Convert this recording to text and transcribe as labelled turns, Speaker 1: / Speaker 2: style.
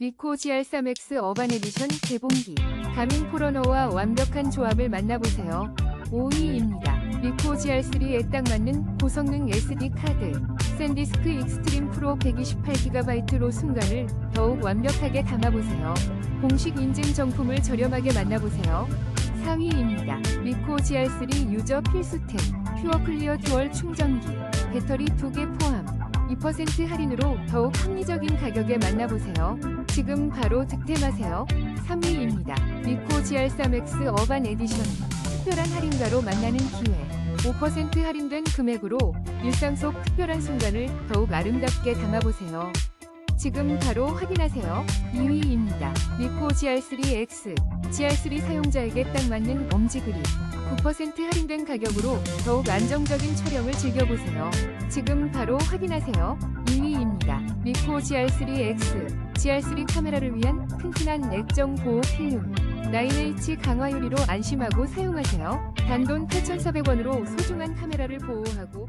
Speaker 1: 미코 GR3X 어반 에디션 개봉기 가민 포러너와 완벽한 조합을 만나보세요. 5위입니다. 미코 GR3에 딱 맞는 고성능 SD 카드 샌디스크 익스트림 프로 128GB로 순간을 더욱 완벽하게 담아보세요. 공식 인증 정품을 저렴하게 만나보세요. 4위입니다. 미코 GR3 유저 필수템 퓨어 클리어 듀얼 충전기 배터리 2개 포함 2% 할인으로 더욱 합리적인 가격에 만나보세요. 지금 바로 득템하세요. 3위입니다. 미코 GR3X 어반 에디션 특별한 할인가로 만나는 기회 5% 할인된 금액으로 일상 속 특별한 순간을 더욱 아름답게 담아보세요. 지금 바로 확인하세요. 2위입니다. 미코 GR3X GR3 사용자에게 딱 맞는 엄지 그립 9% 할인된 가격으로 더욱 안정적인 촬영을 즐겨보세요. 지금 바로 확인하세요. 2위입니다. 미코 GR3X GR3 카메라를 위한 튼튼한 액정 보호 필름 9H 강화 유리로 안심하고 사용하세요. 단돈 8,400원으로 소중한 카메라를 보호하고